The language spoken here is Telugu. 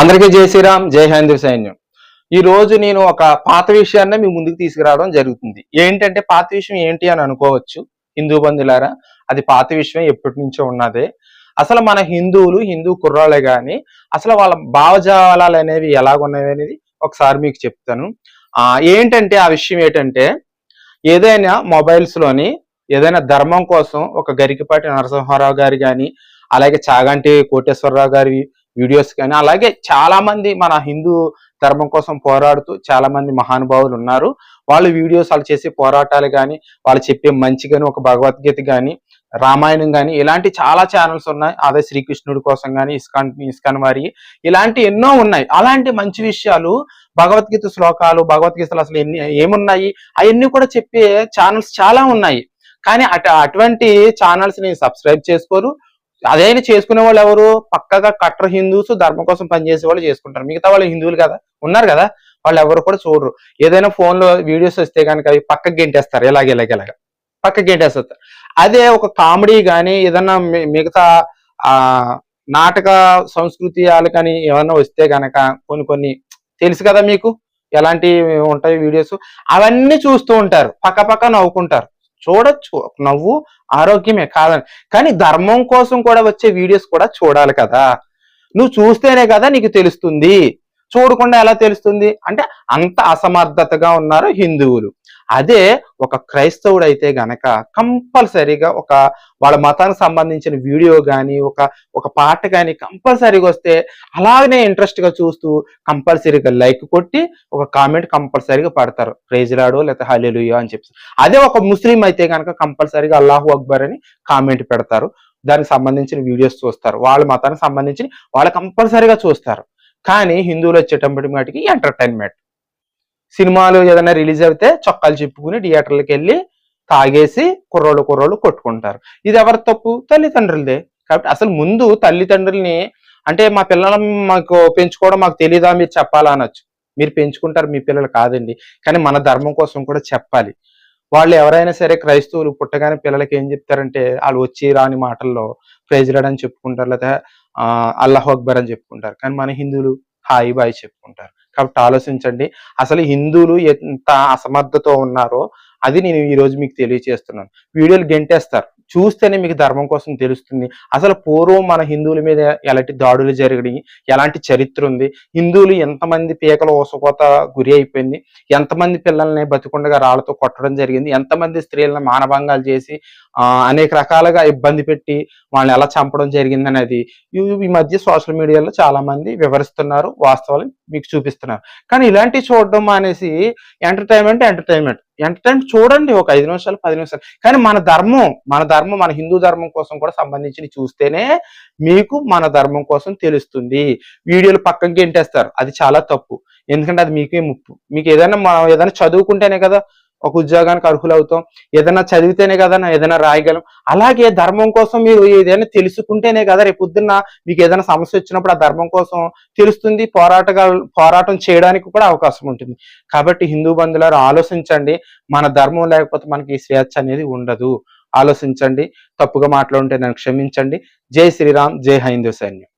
అందరికీ జై శ్రీరామ్ జై హిందూ సైన్యం. ఈ రోజు నేను ఒక పాత విషయాన్ని మీ ముందుకు తీసుకురావడం జరుగుతుంది. ఏంటంటే పాత విషయం ఏంటి అని అనుకోవచ్చు హిందూ బంధులారా అది పాత విషయం ఎప్పటి నుంచో ఉన్నదే. అసలు మన హిందువులు హిందూ కుర్రాళ్ళే కానీ అసలు వాళ్ళ భావజాలాలు అనేవి ఎలాగున్నాయి అనేది ఒకసారి మీకు చెప్తాను. ఆ ఏంటంటే ఆ విషయం ఏంటంటే ఏదైనా మొబైల్స్లోని ఏదైనా ధర్మం కోసం ఒక గరికపాటి నరసింహారావు గారి కానీ అలాగే చాగంటి కోటేశ్వరరావు గారి వీడియోస్ కానీ. అలాగే చాలా మంది మన హిందూ ధర్మం కోసం పోరాడుతూ చాలా మంది మహానుభావులు ఉన్నారు. వాళ్ళు వీడియోస్ వాళ్ళు చేసే పోరాటాలు కానీ వాళ్ళు చెప్పే మంచి కానీ ఒక భగవద్గీత కానీ రామాయణం కానీ ఇలాంటి చాలా ఛానల్స్ ఉన్నాయి. అదే శ్రీకృష్ణుడి కోసం కానీ ఇస్కాన్ ఇస్కాన్ వారి. ఇలాంటి ఎన్నో ఉన్నాయి. అలాంటి మంచి విషయాలు భగవద్గీత శ్లోకాలు భగవద్గీతలు అసలు ఎన్ని ఏమున్నాయి? అవన్నీ కూడా చెప్పే ఛానల్స్ చాలా ఉన్నాయి. కానీ అటు అటువంటి ఛానల్స్ని సబ్స్క్రైబ్ చేసుకోరు. అదైనా చేసుకునే వాళ్ళు ఎవరు? పక్కగా కట్టర్ హిందూస్ ధర్మం కోసం పనిచేసే వాళ్ళు చేసుకుంటారు. మిగతా వాళ్ళు హిందువులు కదా? ఉన్నారు కదా? వాళ్ళు ఎవరు కూడా చూడరు. ఏదైనా ఫోన్లో వీడియోస్ వస్తే కనుక అవి పక్కకి గెంటేస్తారు. ఇలాగ ఇలాగ ఇలాగ పక్కకి గెంటేస్తారు. అదే ఒక కామెడీ కానీ ఏదైనా మి- మిగతా ఆ నాటక సంస్కృతి వాళ్ళు కానీ ఏమన్నా వస్తే కనుక కొన్ని కొన్ని తెలుసు కదా మీకు? ఎలాంటి ఉంటాయి వీడియోస్? అవన్నీ చూస్తూ ఉంటారు. పక్క పక్క నవ్వుకుంటారు. చూడొచ్చు. నవ్వు ఆరోగ్యమే కాదని. కానీ ధర్మం కోసం కూడా వచ్చే వీడియోస్ కూడా చూడాలి కదా. నువ్వు చూస్తేనే కదా నీకు తెలుస్తుంది. చూడకుండా ఎలా తెలుస్తుంది? అంటే అంత అసమర్థతగా ఉన్నారు హిందువులు. అదే ఒక క్రైస్తవుడు అయితే గనక కంపల్సరీగా ఒక వాళ్ళ మతానికి సంబంధించిన వీడియో కానీ ఒక ఒక పాట కానీ కంపల్సరీగా వస్తే అలాగనే ఇంట్రెస్ట్గా చూస్తూ కంపల్సరీగా లైక్ కొట్టి ఒక కామెంట్ కంపల్సరీగా పడతారు. ప్రైజ్లాడో లేకపోతే హల్లెలూయా అని చెప్పి అదే ఒక ముస్లిం అయితే కనుక కంపల్సరీగా అల్లాహు అక్బర్ అని కామెంట్ పెడతారు. దానికి సంబంధించిన వీడియోస్ చూస్తారు. వాళ్ళ మతానికి సంబంధించి వాళ్ళు కంపల్సరీగా చూస్తారు. కానీ హిందువులు వచ్చేటప్పటి మాటికి ఎంటర్టైన్మెంట్ సినిమాలు ఏదైనా రిలీజ్ అయితే చొక్కాలు చెప్పుకుని థియేటర్లకు వెళ్ళి తాగేసి కుర్రోళ్ళు కుర్రోళ్ళు కొట్టుకుంటారు. ఇది ఎవరి తప్పు? తల్లిదండ్రులదే. కాబట్టి అసలు ముందు తల్లిదండ్రుల్ని అంటే మా పిల్లలు మాకు పెంచుకోవడం మాకు తెలియదా మీరు చెప్పాలా? అనొచ్చు మీరు పెంచుకుంటారు మీ పిల్లలు కాదండి. కానీ మన ధర్మం కోసం కూడా చెప్పాలి. వాళ్ళు ఎవరైనా సరే క్రైస్తవులు పుట్టగానే పిల్లలకి ఏం చెప్తారంటే వాళ్ళు వచ్చి రాని మాటల్లో ప్రైజ్ అని చెప్పుకుంటారు లేదా ఆ, అల్లాహ్ అక్బర్ అని చెప్పుకుంటారు. కానీ మన హిందువులు హాయి బాయ్ చెప్పుకుంటారు. కాబట్టి ఆలోచించండి. అసలు హిందువులు ఎంత అసమర్థతో ఉన్నారో అది నేను ఈ రోజు మీకు తెలియజేస్తున్నాను వీడియోలు గెంటేస్తారు. చూస్తేనే మీకు ధర్మం కోసం తెలుస్తుంది. అసలు పూర్వం మన హిందువుల మీద ఎలాంటి దాడులు జరిగినాయి? ఎలాంటి చరిత్ర ఉంది? హిందువులు ఎంతమంది పీకల ఊసకోత గురి అయిపోయింది? ఎంతమంది పిల్లల్ని బతికుండగా రాళ్ళతో కొట్టడం జరిగింది? ఎంతమంది స్త్రీలను మానభంగాలు చేసి అనేక రకాలుగా ఇబ్బంది పెట్టి వాళ్ళని ఎలా చంపడం జరిగింది అనేది ఈ మధ్య సోషల్ మీడియాలో చాలా మంది వివరిస్తున్నారు వాస్తవాలు మీకు చూపిస్తున్నారు. కానీ ఇలాంటివి చూడడం అనేసి ఎంటర్టైన్మెంట్ ఎంటర్టైన్మెంట్ ఎంటర్టైన్మెంట్ చూడండి ఒక ఐదు నిమిషాలు పది నిమిషాలు. కానీ మన ధర్మం మన ధర్మం మన హిందూ ధర్మం కోసం కూడా సంబంధించి చూస్తేనే మీకు మన ధర్మం కోసం తెలుస్తుంది. వీడియోలు పక్కకి గెంటేస్తారు. అది చాలా తప్పు. ఎందుకంటే అది మీకే ముప్పు. మీకు ఏదైనా మనం ఏదైనా చదువుకుంటేనే కదా ఒక ఉద్యోగానికి అర్హులవుతాం. ఏదైనా చదివితేనే కదా నా ఏదైనా రాయగలం. అలాగే ధర్మం కోసం మీరు ఏదైనా తెలుసుకుంటేనే కదా రేపు పొద్దున్న మీకు ఏదైనా సమస్య వచ్చినప్పుడు ఆ ధర్మం కోసం తెలుస్తుంది పోరాటగా పోరాటం చేయడానికి కూడా అవకాశం ఉంటుంది. కాబట్టి హిందూ బంధువులారు ఆలోచించండి. మన ధర్మం లేకపోతే మనకి స్వేచ్ఛ అనేది ఉండదు. ఆలోచించండి. తప్పుగా మాట్లాడుంటే నన్ను క్షమించండి. జై శ్రీరామ్ జై హైందూ సైన్యం.